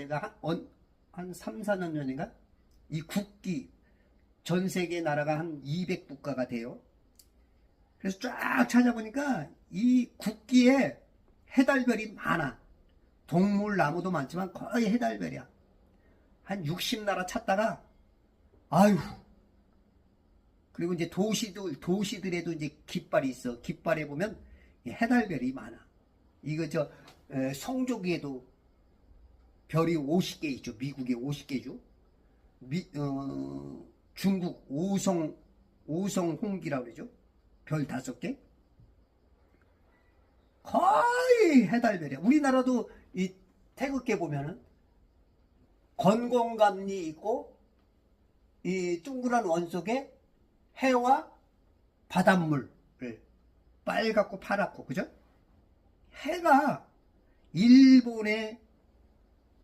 제가 한, 언- 한 3, 4년 전인가? 이 국기, 전 세계 나라가 한 200국가가 돼요. 그래서 쫙 찾아보니까 이 국기에 해달별이 많아. 동물, 나무도 많지만 거의 해달별이야. 한 60나라 찾다가, 아유. 그리고 이제 도시들, 도시들에도 이제 깃발이 있어. 깃발에 보면 이 해달별이 많아. 이거 저, 에, 성조기에도 별이 50개 있죠. 미국에 50개죠. 미, 어, 중국 오성, 오성 홍기라고 그러죠. 별 다섯 개. 거의 해달별이야. 우리나라도 이 태극기 보면은 건공감리 있고 이 둥그란 원 속에 해와 바닷물을 빨갛고 파랗고 그죠? 해가 일본의